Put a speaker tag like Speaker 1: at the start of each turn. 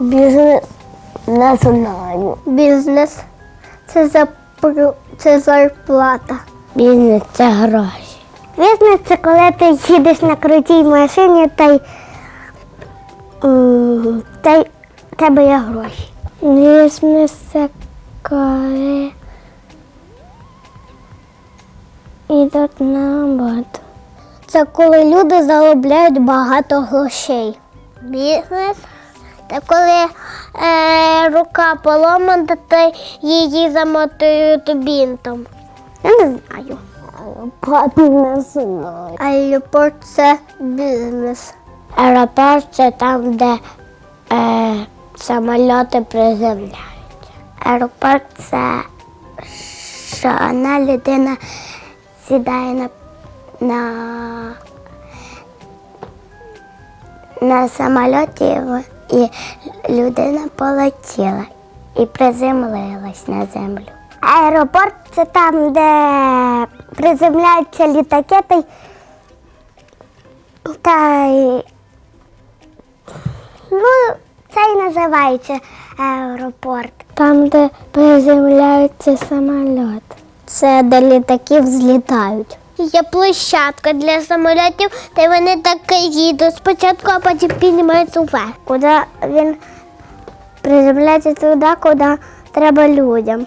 Speaker 1: Бізнес не знаю. Бізнес це, запру... це зарплата. Бізнес це гроші. Бізнес це коли ти їдеш на крутій машині та й, та й в тебе є гроші. Бізнес це коли йдуть на роботу. Це коли люди заробляють багато грошей. Бізнес це коли е, рука поломана, та її замотують бінтом. Я не знаю. Аеропорт не знаю. Аеропорт це бізнес. Аеропорт це там, де е, самоліти приземляють. Аеропорт це що одна людина сідає на, на, на самольоті і людина полетіла і приземлилась на землю. Аеропорт це там, де приземляються літаки та, й- називається аеропорт. Там, де приземляються самоліт. Це де літаки взлітають. Є площадка для самолітів, де вони так їдуть спочатку, а потім піднімаються вверх. Куди він приземляється туди, куди треба людям.